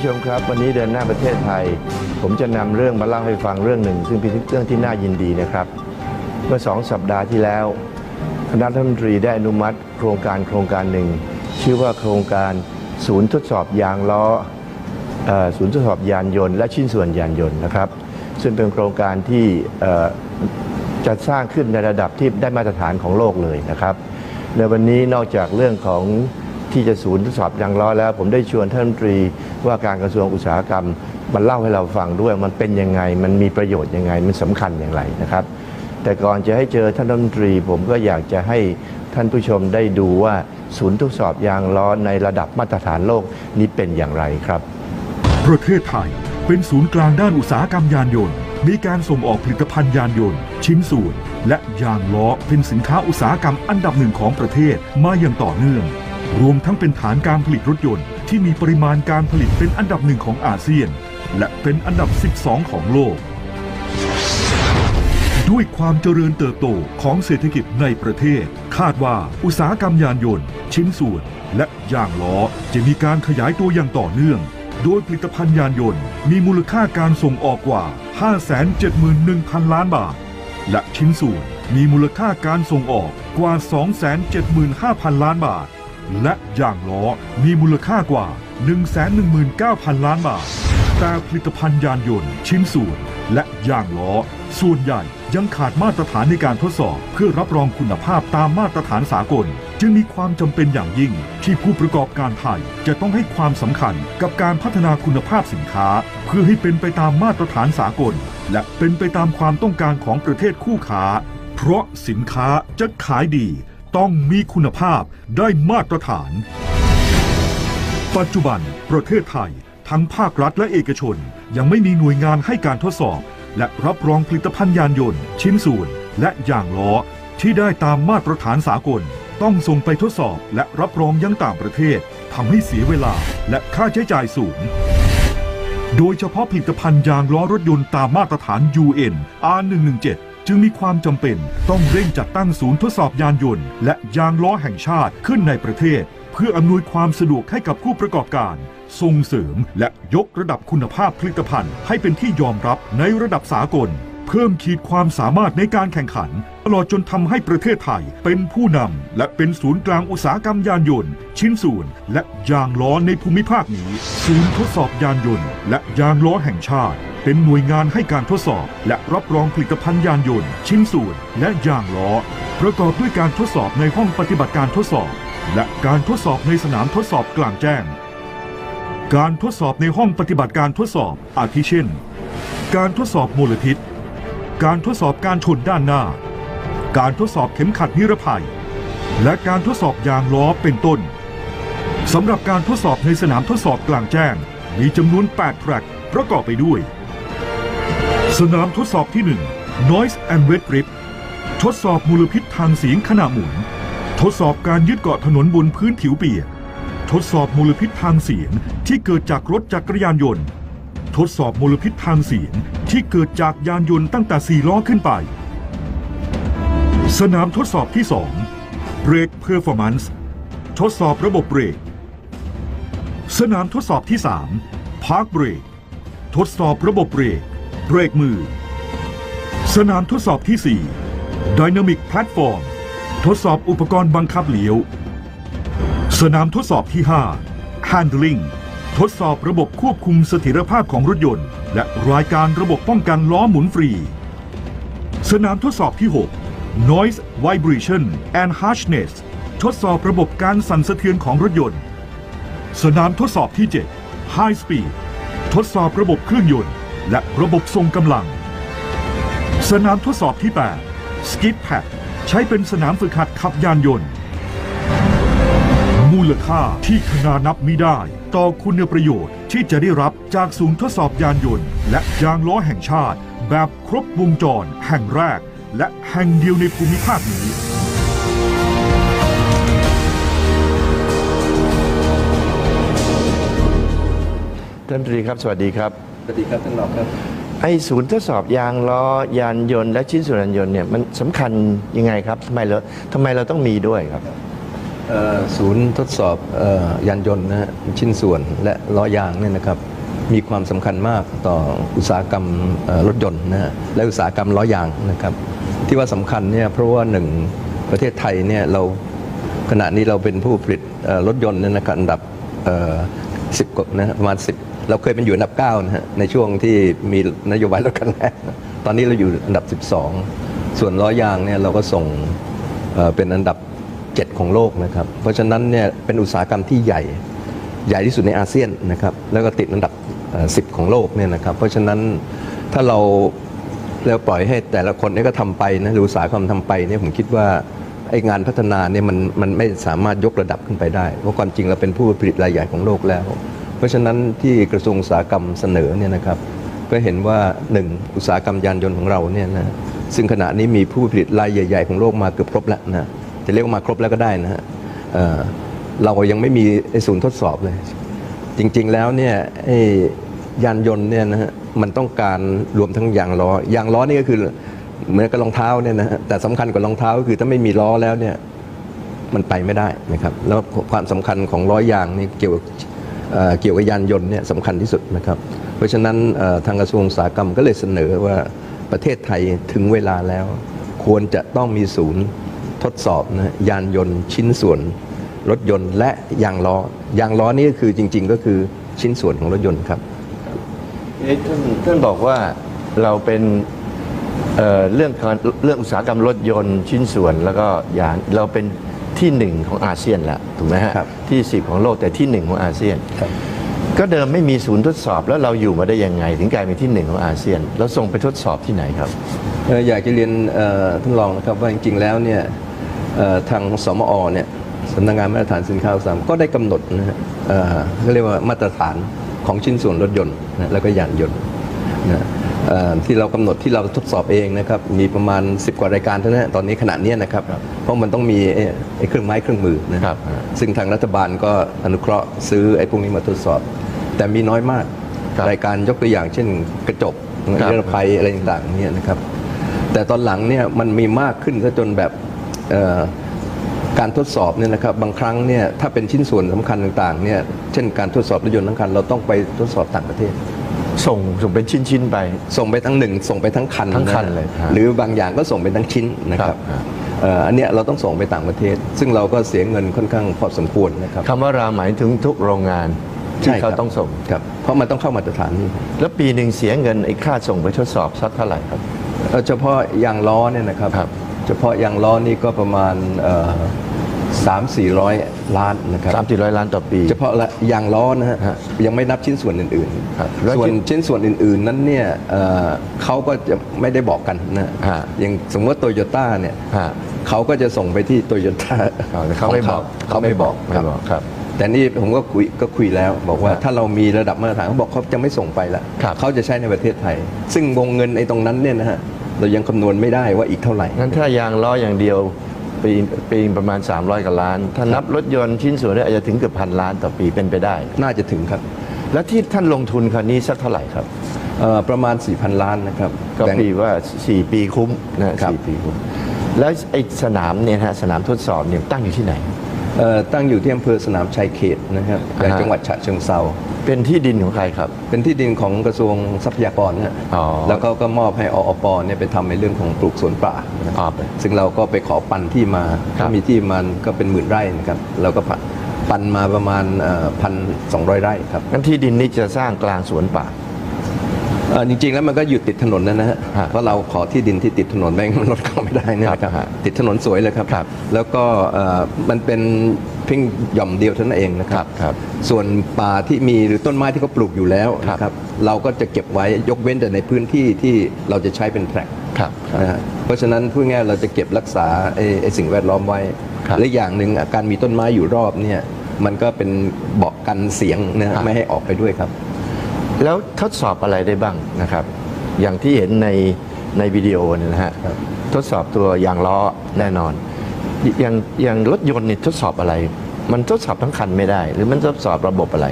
ผู้ชมครับ วันนี้เดินหน้าประเทศไทย ผมจะนำเรื่องมาเล่าให้ฟังเรื่องหนึ่ง ซึ่งเป็นเรื่องที่น่ายินดีนะครับ เมื่อสองสัปดาห์ที่แล้ว คณะรัฐมนตรีได้อนุมัติ โครงการโครงการหนึ่ง ชื่อว่าโครงการศูนย์ทดสอบยางล้ออศูนย์ทดสอบยานยนต์และชิ้นส่วนยานยนต์นะครับ ซึ่งเป็นโครงการที่จะสร้างขึ้นในระดับที่ได้มาตรฐานของโลกเลยนะครับ ในวันนี้นอกจากเรื่องของ ที่จะศูนย์ทดสอบยางล้อแล้ว ผมได้ชวนท่านตรีว่าการกระทรวงอุตสาหกรรมมาเล่าให้เราฟังด้วยมันเป็นยังไง มันมีประโยชน์ยังไง มันสำคัญอย่างไรนะครับ แต่ก่อนจะให้เจอท่านรัฐมนตรี ผมก็อยากจะให้ท่านผู้ชมได้ดูว่าศูนย์ทดสอบยางล้อในระดับมาตรฐานโลกนี้เป็นอย่างไรครับ ประเทศไทยเป็นศูนย์กลางด้านอุตสาหกรรมยานยนต์ มีการส่งออกผลิตภัณฑ์ยานยนต์ ชิ้นส่วน และยางล้อเป็นสินค้าอุตสาหกรรมอันดับหนึ่งของประเทศมาอย่างต่อเนื่อง รวมทั้งเป็นฐานการผลิตรถยนต์ที่มีปริมาณการผลิตเป็นอันดับหนึ่งของอาเซียน และเป็นอันดับ 12 ของโลก ด้วยความเจริญเติบโตของเศรษฐกิจในประเทศ คาดว่าอุตสาหกรรมยานยนต์ ชิ้นส่วน และยางล้อจะมีการขยายตัวอย่างต่อเนื่อง โดยผลิตภัณฑ์ยานยนต์ มีมูลค่าการส่งออกกว่า 571,000 ล้านบาท และชิ้นส่วนมีมูลค่าการส่งออกกว่า 275,000 ล้านบาท และยางล้อมีมูลค่ากว่า 119,000 ล้านบาท แต่ผลิตภัณฑ์ยานยนต์ ชิ้นส่วน และยางล้อ ส่วนใหญ่ยังขาดมาตรฐานในการทดสอบ เพื่อรับรองคุณภาพตามมาตรฐานสากล จึงมีความจำเป็นอย่างยิ่ง ที่ผู้ประกอบการไทย จะต้องให้ความสำคัญกับการพัฒนาคุณภาพสินค้า เพื่อให้เป็นไปตามมาตรฐานสากล และเป็นไปตามความต้องการของประเทศคู่ค้า เพราะสินค้าจะขายดี ต้องมีคุณภาพได้มาตรฐาน ปัจจุบันประเทศไทย ทั้งภาครัฐและเอกชน ยังไม่มีหน่วยงานให้การทดสอบ และรับรองผลิตภัณฑ์ยานยนต์ ชิ้นส่วน และยางล้อ ที่ได้ตามมาตรฐานสากล ต้องส่งไปทดสอบและรับรองยังต่างประเทศทำให้เสียเวลาและค่าใช้จ่ายสูงโดยเฉพาะผลิตภัณฑ์ยางล้อรถยนต์ตามมาตรฐาน UN R117 จึงมีความจำเป็นต้องเร่งจัดตั้งศูนย์ทดสอบยานยนต์ และยางล้อแห่งชาติขึ้นในประเทศ เพื่ออำนวยความสะดวกให้กับผู้ประกอบการ ส่งเสริมและยกระดับคุณภาพผลิตภัณฑ์ให้เป็นที่ยอมรับในระดับสากล เพิ่มขีดความสามารถในการแข่งขัน ตลอดจนทำให้ประเทศไทยเป็นผู้นำและเป็นศูนย์กลางอุตสาหกรรมยานยนต์ ชิ้นส่วน และยางล้อในภูมิภาคนี้ ศูนย์ทดสอบยานยนต์ และยางล้อแห่งชาติ เป็นหน่วยงานให้การทดสอบ และรับรองผลิตภัณฑ์ยานยนต์ ชิ้นส่วน และยางล้อ ประกอบด้วยการทดสอบในห้องปฏิบัติการทดสอบ และการทดสอบในสนามทดสอบกลางแจ้ง การทดสอบในห้องปฏิบัติการทดสอบอาทิเช่น การทดสอบมลพิษ การทดสอบการชนด้านหน้า การทดสอบเข็มขัดนิรภัย และการทดสอบยางล้อเป็นต้นสำหรับการทดสอบในสนามทดสอบกลางแจ้ง มีจำนวน 8 แทร็กประกอบไปด้วย สนามทดสอบที่ 1 Noise and Wet Grip ทดสอบมลพิษทางเสียงขณะหมุน ทดสอบการยึดเกาะถนนบนพื้นผิวเปียก ทดสอบมลพิษทางเสียงที่เกิดจากรถจักรยานยนต์ ทดสอบมลพิษทางเสียง ที่เกิดจากยานยนต์ตั้งแต่4ล้อขึ้นไป สนามทดสอบที่ 2 Brake Performance ทดสอบระบบเบรก สนามทดสอบที่ 3 Park Brake ทดสอบระบบเบรก เบรกมือ สนามทดสอบที่ 4 Dynamic Platform ทดสอบอุปกรณ์บังคับเหลียว สนามทดสอบที่ 5 Handling ทดสอบระบบควบคุมเสถียรภาพของรถยนต์ และรายการระบบป้องกันล้อหมุนฟรี สนามทดสอบที่ 6 Noise Vibration and Harshness ทดสอบระบบการสั่นสะเทือนของรถยนต์ สนามทดสอบที่ 7 High Speed ทดสอบระบบเครื่องยนต์ และระบบทรงกำลัง สนามทดสอบที่ 8 Skid Pad ใช้เป็นสนามฝึกหัดขับยานยนต์ มูลค่าที่ขนานับมิได้ ต่อคุณประโยชน์ที่จะได้รับจากศูนย์ทดสอบยานยนต์ และยางล้อแห่งชาติ แบบครบวงจร แห่งแรก และแห่งเดียวในภูมิภาคนี้ท่านรัฐมนตรีครับ สวัสดีครับ สวัสดีครับท่านรองครับ ไอ้ศูนย์ทดสอบยางล้อยานยนต์และชิ้นส่วนยานยนต์เนี่ยมันสำคัญยังไงครับทำไมเราทำไมเราต้องมีด้วยครับเเอ่อ ศูนย์ทดสอบออยานยนต์นะชิ้นส่วนและล้อยางเนี่ยนะครับมีความสำคัญมากต่ออุตสาหกรรมรถยนต์นะฮะและอุตสาหกรรมล้อยางนะครับ ที่ว่าสำคัญเนี่ยเพราะว่าหนึ่งประเทศไทยเนี่ยเราขณะนี้เราเป็นผู้ผลิตรถยนต์เนี่ยนะครับอันดับสิบกว่านะประมาณ10เราเคยเป็นอยู่อันดับ9นะฮะในช่วงที่มีนโยบายลดการแรงตอนนี้เราอยู่อันดับ 12 ส่วนล้อยางเนี่ยเราก็ส่งเเป็นอันดับ 7 ของโลกนะครับ เพราะฉะนั้นเนี่ยเป็นอุตสาหกรรมที่ใหญ่ใหญ่ที่สุดในอาเซียนนะครับแล้วก็ติดอันดับ 10 ของโลกเนี่ยนะครับ เพราะฉะนั้นถ้าเราเราปล่อยให้แต่ละคนเนี่ยก็ทำไปนะอุตสาหกรรมทำไปเนี่ยผมคิดว่าไอ้งานพัฒนาเนี่ยมันมันไม่สามารถยกระดับขึ้นไปได้ เพราะความจริงเราเป็นผู้ผลิตรายใหญ่ของโลกแล้ว เพราะฉะนั้นที่กระทรวงอุตสาหกรรมเสนอเนี่ยนะครับก็เห็นว่าหนึ่งอุตสาหกรรมยานยนต์ของเราเนี่ยนะซึ่งขณะนี้มีผู้ผลิตรายใหญ่ ๆ ของโลกมาเกือบครบแล้วนะ จะเรียกว่ามาครบแล้วก็ได้นะฮะเรายังไม่มีศูนย์ทดสอบเลย จริงๆแล้วเนี่ยยานยนต์เนี่ยนะฮะมันต้องการรวมทั้งยางล้อยางล้อนี่ก็คือเหมือนกับรองเท้าเนี่ยนะฮะแต่สำคัญกว่ารองเท้าก็คือถ้าไม่มีล้อแล้วเนี่ยมันไปไม่ได้นะครับแล้วความสำคัญของล้อยางนี่เกี่ยวเอ่อเกี่ยวกับยานยนต์เนี่ยสำคัญที่สุดนะครับ เพราะฉะนั้นทางกระทรวงอุตสาหกรรมก็เลยเสนอว่าประเทศไทยถึงเวลาแล้ว ควรจะต้องมีศูนย์ ทดสอบนะยานยนต์ชิ้นส่วน รถยนต์และยางล้อยางล้อนี่ก็คือจริง ๆ ก็คือชิ้นส่วนของรถยนต์ครับเอ๊ะท่านท่านบอกว่าเราเป็นเอ่อเรื่องการเรื่องอุตสาหกรรมรถยนต์ชิ้นส่วนแล้วก็ยานเราเป็นที่หนึ่งของอาเซียนแล้วถูกไหมฮะครับที่สิบของโลกแต่ที่หนึ่งของอาเซียนครับก็เดิมไม่มีศูนย์ทดสอบแล้วเราอยู่มาได้ยังไง ถึงกลายเป็นที่หนึ่งของอาเซียน แล้วส่งไปทดสอบที่ไหนครับเอ่ออยากจะเรียนเอ่อท่านรองนะครับว่าจริงๆแล้วเนี่ยเอ่อ ทางสมอเนี่ยสำนักงานมาตรฐานสินค้าอุตสาหกรรมก็ได้กำหนดนะฮะเอ่อเขาเรียกว่ามาตรฐานของชิ้นส่วนรถยนต์นะแล้วก็ยานยนต์นะเอ่อที่เรากำหนดที่เราทดสอบเองนะครับมีประมาณ 10 กว่ารายการเท่านั้นนะตอนนี้ขณะเนี้ยนะครับ เพราะมันต้องมีไอ้ไอ้เครื่องไม้เครื่องมือนะครับ ซึ่งทางรัฐบาลก็อนุเคราะห์ซื้อไอ้พวกนี้มาทดสอบ แต่มีน้อยมากครับรายการยกตัวอย่างเช่นกระจกครับนิรภัยอะไรต่างๆเนี่ยนะครับ แต่ตอนหลังเนี่ยมันมีมากขึ้นซะจนแบบเอ่อ การทดสอบเนี่ยนะครับบางครั้งเนี่ยถ้าเป็นชิ้นส่วนสำคัญต่างๆเนี่ยเช่นการทดสอบรถยนต์ทั้งคันเราต้องไปทดสอบต่างประเทศ ส่งส่งเป็นชิ้นๆไป ส่งไปทั้งหนึ่งส่งไปทั้งคันทั้งคันนะเลยฮะหรือบางอย่างก็ส่งไปทั้งชิ้นนะครับครับเอ่ออันเนี้ยเราต้องส่งไปต่างประเทศ ซึ่งเราก็เสียเงินค่อนข้างพอสมควรนะครับคำว่าราหมายถึงทุกโรงงานที่เขาครับต้องส่งครับเพราะมันต้องเข้ามาตรฐานนี้แล้วปีหนึ่งเสียเงินไอ้ค่าส่งไปทดสอบสักเท่าไหร่ครับเอ่อเฉพาะยางล้อเนี่ยนะครับครับเฉพาะยางล้อนี่ก็ประมาณสามสี่ร้อยล้านนะครับสามสี่ร้อยล้านต่อปี เฉพาะละยางล้อนะฮะฮะยังไม่นับชิ้นส่วนอื่นครับแล้วๆส่วนชิ้นชิ้นส่วนอื่นๆ นั้นเนี่ยเอ่อเขาก็จะไม่ได้บอกกันนะฮะอย่างสมมติโตโยต้าเนี่ยฮะเขาก็จะส่งไปที่โตโยต้าเอาแต่เขาไม่บอกเขาไม่บอกไม่บอกครับแต่นี่ผมก็คุยก็คุยแล้วบอกว่าครับถ้าเรามีระดับมาตรฐานเขาบอกเขาจะไม่ส่งไปละครับเขาจะใช้ในประเทศไทย ซึ่งวงเงินในตรงนั้นเนี่ยนะฮะ เรายังคำนวณไม่ได้ว่าอีกเท่าไหร่งั้นถ้ายางล้ออย่างเดียวปีปีประมาณ 300กว่าล้าน ถ้านับรถยนต์ชิ้นส่วนเนี่ยอาจจะถึงเกือบพันล้านต่อปีเป็นไปได้ น่าจะถึงครับ แล้วที่ท่านลงทุนคันนี้สักเท่าไหร่ครับเอ่อประมาณ 4,000 ล้านนะครับก็แบ่งปีว่า 4 ปีคุ้มนะครับสี่ปีคุ้ม แล้วไอ้สนามเนี่ยฮะสนามทดสอบเนี่ยตั้งอยู่ที่ไหนเอ่อ ตั้งอยู่ที่อำเภอสนามชัยเขตนะครับอ่าฮะจังหวัดฉะเชิงเซาเป็นที่ดินของใครครับ เป็นที่ดินของกระทรวงทรัพยากรนะฮะอ๋อแล้วเขาก็มอบให้ออปเนี่ยไปทำในเรื่องของปลูกสวนป่านะอ๋อซึ่งเราก็ไปขอปันที่มาครับก็มีที่มันก็เป็นหมื่นไร่นะครับเราก็ปันปันมาประมาณพันสองร้อยไร่ครับงั้นที่ดินนี้จะสร้างกลางสวนป่าเอ่อ จริงๆแล้วมันก็อยู่ติดถนนนะนะฮะฮะเพราะเราขอที่ดินที่ติดถนนไม่งั้นมันรถเข้าไม่ได้นะคครัรับบฮะติดถนนสวยเลยครับครับแล้วก็เอ่อมันเป็นเพียงหย่อมเดียวเท่านั้นเองนะคครัรับบครับ ส่วนป่าที่มีหรือต้นไม้ที่เขาปลูกอยู่แล้วครับนะครับเราก็จะเก็บไว้ยกเว้นแต่ในพื้นที่ที่เราจะใช้เป็นแทร็กครับนะฮะเพราะฉะนั้นพูดง่ายๆเราจะเก็บรักษาไอ้ไอ้สิ่งแวดล้อมไว้ครับและอย่างหนึ่งอะการมีต้นไม้อยู่รอบเนี่ยมันก็เป็นเบาะกันเสียงนะฮะครับไม่ให้ออกไปด้วยครับ แล้วทดสอบอะไรได้บ้างนะครับ อย่างที่เห็นในในวิดีโอเนี่ยนะฮะครับทดสอบตัวยางล้อแน่นอน อย่างอย่างรถยนต์นี่ทดสอบอะไร มันทดสอบทั้งคันไม่ได้ หรือมันทดสอบระบบอะไร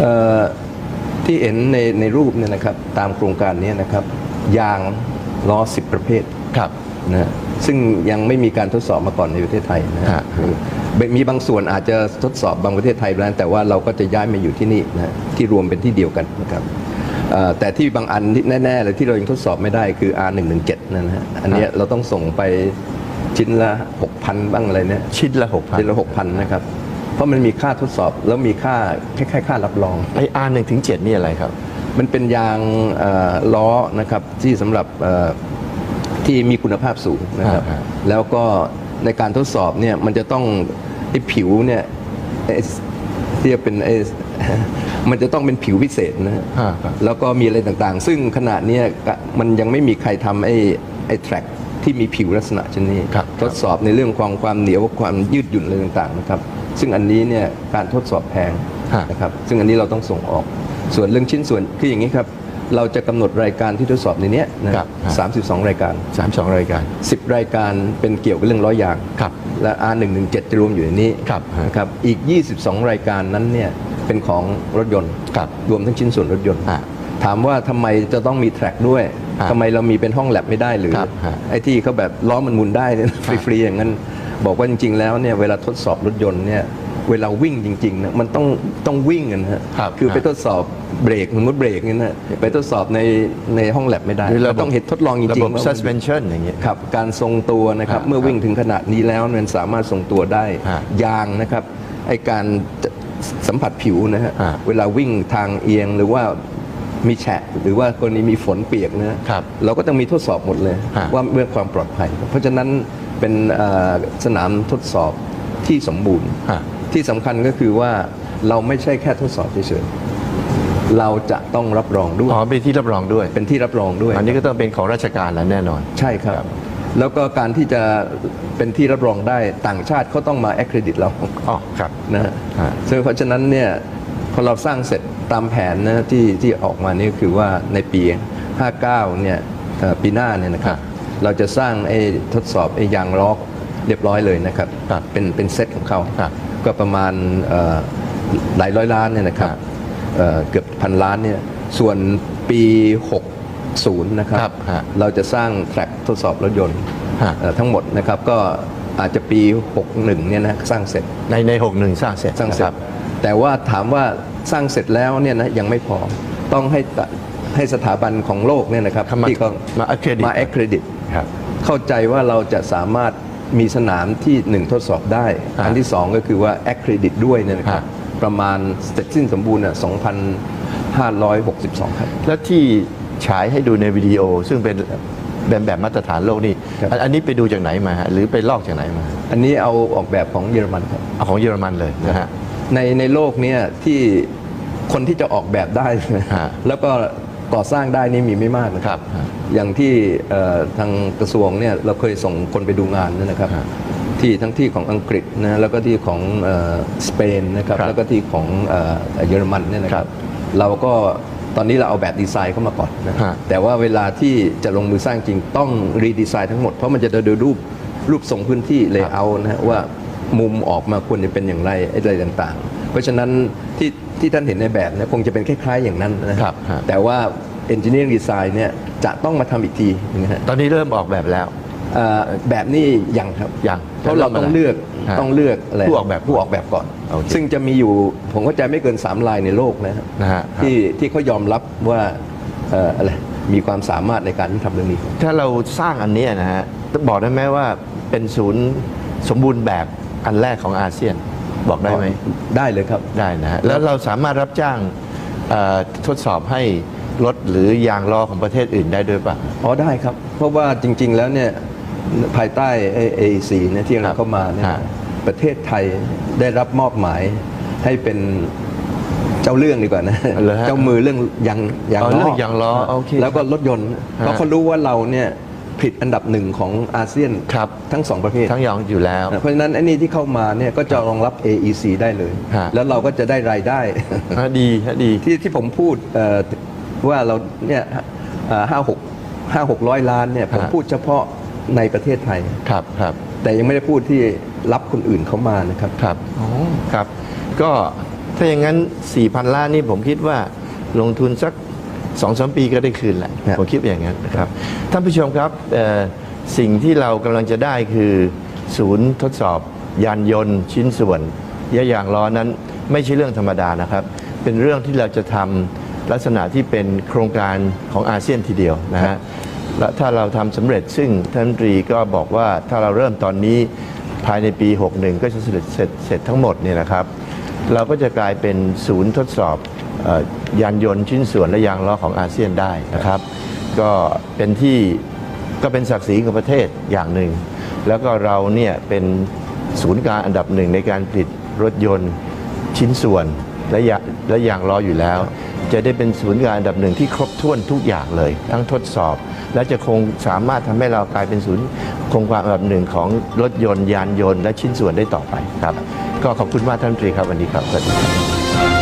เอ่อที่เห็นในในรูปเนี่ยนะครับตามโครงการนี้นะครับยางล้อสิบประเภทครับนะฮะ ซึ่งยังไม่มีการทดสอบมาก่อนในประเทศไทยนะฮะฮะคือมีบางส่วนอาจจะทดสอบบางประเทศไทยไปแล้วแต่ว่าเราก็จะย้ายมาอยู่ที่นี่นะฮะที่รวมเป็นที่เดียวกันนะครับเอ่อแต่ที่บางอันที่แน่ๆเลยที่เรายังทดสอบไม่ได้คือ R117 นั่นนะฮะอันเนี้ยเราต้องส่งไปชิ้นละ 6,000 บ้างอะไรเนี่ยชิ้นละหกพันชิ้นละ 6,000 นะครับ เพราะมันมีค่าทดสอบแล้วมีค่าคล้ายๆค่ารับรองไออาร์หนึ่งถึงเจ็ดนี่อะไรครับ มันเป็นยางเอ่อล้อนะครับที่สำหรับเอ่อ ที่มีคุณภาพสูงนะครับอ่าฮะแล้วก็ในการทดสอบเนี่ยมันจะต้องไอ้ผิวเนี่ยไอ้ที่จะเป็นไอ้มันจะต้องเป็นผิวพิเศษนะฮะอ่าครับแล้วก็มีอะไรต่างๆ ซึ่งขณะเนี้ยก็มันยังไม่มีใครทำไอ้ไอ้แทร็กที่มีผิวลักษณะเช่นนี้ครับทดสอบในเรื่องความความเหนียวความยืดหยุ่นอะไรต่างๆนะครับ ซึ่งอันนี้เนี่ยการทดสอบแพงฮะนะครับ ซึ่งอันนี้เราต้องส่งออก ส่วนเรื่องชิ้นส่วนคืออย่างนี้ครับ เราจะกำหนดรายการที่ทดสอบในเนี้ยนะครับฮะสามสิบสองรายการสามสองรายการ10รายการเป็นเกี่ยวกับเรื่องล้อยาง ครับ และ R117 จะรวมอยู่ในนี้ครับฮะ นะครับ อีก 22 รายการนั้นเนี่ยเป็นของรถยนต์ ครับ รวมทั้งชิ้นส่วนรถยนต์ ฮะถามว่าทำไมจะต้องมีแทร็กด้วย ฮะทำไมเรามีเป็นห้องแลบไม่ได้หรือ ครับฮะไอ้ที่เขาแบบล้อมันหมุนได้เนี่ย ฟรีๆอย่างนั้น บอกว่าจริงๆแล้วเนี่ยเวลาทดสอบรถยนต์เนี่ย เวลาวิ่งจริงๆนะมันต้องต้องวิ่งกันนะฮะครับคือไปฮะทดสอบเบรกสมมติเบรกเนี่ยนะไปทดสอบในในห้องแลบไม่ได้หรือระบบ ต้องเห็นทดลองจระริบงบๆว่า suspension อย่างเงี้ย ครับการทรงตัวนะครับฮะเมื่อวิ่งถึงขนาดนี้แล้วมันสามารถทรงตัวได้ ฮะยางนะครับไอการจะสัมผัสผิวนะฮะฮะเวลาวิ่งทางเอียงหรือว่ามีแฉะหรือว่ากรณีมีฝนเปียกนะฮะครับเราก็ต้องมีทดสอบหมดเลย ฮะว่าเรื่องความปลอดภัย เพราะฉะนั้นเป็นเอ่อสนามทดสอบที่สมบูรณ์ ฮะ ที่สำคัญก็คือว่าเราไม่ใช่แค่ทดสอบเฉยๆเราจะต้องรับรองด้วยอ๋อเป็นที่รับรองด้วย เป็นที่รับรองด้วย อันนี้ก็ต้องเป็นของราชการแล้วแน่นอน ใช่ครับ แล้วก็การที่จะเป็นที่รับรองได้ต่างชาติเขาต้องมาแอคเครดิตเราอ๋อครับนะฮะฮะซึ่งเพราะฉะนั้นเนี่ยพอเราสร้างเสร็จตามแผนนะที่ที่ออกมานี่ก็คือว่าในปี 59 เนี่ยเอ่อปีหน้าเนี่ยนะครับเราจะสร้างไอ้ทดสอบไอ้ยางล้อเรียบร้อยเลยนะครับครับเป็นเป็นเซตของเขาครับ ก็ประมาณเอ่อหลายร้อยล้านเนี่ยนะครับครับเอ่อเกือบพันล้านเนี่ยส่วนปี 60 นะครับครับฮะเราจะสร้างแทร็กทดสอบรถยนต์ฮะเอ่อทั้งหมดนะครับก็อาจจะปี 61 เนี่ยนะสร้างเสร็จในในหกหนึ่งสร้างเสร็จสร้างเสร็คจบแต่ว่าถามว่าสร้างเสร็จแล้วเนี่ยนะยังไม่พอต้องให้ตะให้สถาบันของโลกเนี่ยนะครับเข้ามาที่เขามา accredit มา accredit ครับเข้าใจว่าเราจะสามารถ มีสนามที่หนึ่งทดสอบได้ฮะอันที่สองก็คือว่า accredit ด้วยเนี่ยนะครับฮะประมาณเสร็จสิ้นสมบูรณ์อะ2,562 ครับ แล้วที่ฉายให้ดูในวิดีโอ ซึ่งเป็นแบบแบบมาตรฐานโลกนี่ครับอันอันนี้ไปดูจากไหนมาฮะหรือไปลอกจากไหนมา อันนี้เอาออกแบบของเยอรมันครับเอาของเยอรมันเลยนะฮะในในโลกเนี้ที่คนที่จะออกแบบได้ฮะแล้วก็ ก่อสร้างได้นี่มีไม่มากนะครับฮะอย่างที่เอ่อทางกระทรวงเนี่ยเราเคยส่งคนไปดูงานนะครับฮะที่ทั้งที่ของอังกฤษนะแล้วก็ที่ของเอ่อสเปนนะครับครับแล้วก็ที่ของเอ่อเยอรมันเนี่ยนะคครัรับบเราก็ตอนนี้เราเอาแบบดีไซน์เข้ามาก่อนนะฮะแต่ว่าเวลาที่จะลงมือสร้างจริงต้องรีดีไซน์ทั้งหมด เพราะมันจะดูรูปรูปทรงพื้นที่เลเยอร์นะฮะว่ามุมออกมาควรจะเป็นอย่างไรอะไรต่างๆ เพราะฉะนั้นที่ที่ท่านเห็นในแบบเนี่ยคงจะเป็นคล้ายๆอย่างนั้นนะครับฮะแต่ว่า engineering design เนี่ยจะต้องมาทำอีกทีนะฮะตอนนี้เริ่มออกแบบแล้วเอ่อแบบนี้ยังครับยังเพราะเราต้องเลือกฮะต้องเลือกอะไรผู้ออกแบบผู้ออกแบบก่อนโอเคซึ่งจะมีอยู่ผมเข้าใจไม่เกิน 3 ลายในโลกนะฮะนะฮะที่ที่เขายอมรับว่าเอ่ออะไรมีความสามารถในการที่ทำเรื่องนี้ ถ้าเราสร้างอันเนี้ยนะฮะต้องบอกได้ไหมว่าเป็นศูนย์สมบูรณ์แบบอันแรกของอาเซียน บอกได้ไหมได้เลยครับได้นะฮะแล้วเราสามารถรับจ้างเอ่อทดสอบให้รถหรือยางล้อของประเทศอื่นได้ด้วยป่ะอ๋อได้ครับ เพราะว่าจริง ๆ แล้วเนี่ยภายใต้เอซีเนี่ยที่ครัเราบเข้ามาเนี่ยฮะประเทศไทยได้รับมอบหมายให้เป็นเจ้าเรื่องดีกว่านะเหรอฮะเจ้ามือเรื่องยางยางอ๋อล้อเรื่องยางล้อโอเคแล้วก็รถยนต์เพราะเขารู้ว่าเราเนี่ย ผลิตอันดับหนึ่งของอาเซียนครับทั้งสองประเภททั้งยองอยู่แล้ว เพราะฉะนั้นไอ้นี่ที่เข้ามาเนี่ยก็จะรองรับ AEC ได้เลย ฮะ แล้วเราก็จะได้รายได้ ฮะดีฮะดี ที่ที่ผมพูดเอ่อว่าเราเนี่ยห้าหกห้าหกร้อยล้านเนี่ยผมฮะ พูดเฉพาะในประเทศไทย ครับครับแต่ยังไม่ได้พูดที่รับคนอื่นเข้ามานะครับ ครับครับ ก็ถ้าอย่างนั้น 4,000 ล้านนี่ผมคิดว่าลงทุนสัก สองสามปีก็ได้คืนแหละครับผมคิดอย่างนั้นนะครับท่านผู้ชมครับเอ่อสิ่งที่เรากำลังจะได้คือ ศูนย์ทดสอบ ยานยนต์ ชิ้นส่วนยะยางล้อนั้นไม่ใช่เรื่องธรรมดานะครับ เป็นเรื่องที่เราจะทำลักษณะที่เป็นโครงการของอาเซียนทีเดียวนะฮะและถ้าเราทำสำเร็จซึ่งท่านรัฐมนตรีก็บอกว่าถ้าเราเริ่มตอนนี้ภายในปี 61 ก็จะเสร็จเสร็จเสร็จทั้งหมดเนี่ยนะครับ เราก็จะกลายเป็นศูนย์ทดสอบเอ่อ ยานยนต์ชิ้นส่วนและยางล้อของอาเซียนได้นะครับ ก็เป็นที่ก็เป็นศักดิ์ศรีของประเทศอย่างหนึ่ง แล้วก็เราเนี่ยเป็นศูนย์กลางอันดับหนึ่งในการผลิตรถยนต์ชิ้นส่วนและยาและยางล้ออยู่แล้ว จะได้เป็นศูนย์กลางอันดับหนึ่งที่ครบถ้วนทุกอย่างเลย ทั้งทดสอบ และจะคงสามารถทำให้เรากลายเป็นศูนย์คงความอันดับหนึ่งของรถยนต์ยานยนต์และชิ้นส่วนได้ต่อไปครับ ก็ขอบคุณมากท่านรัฐมนตรีครับวันนี้ครับสวัสดีครับ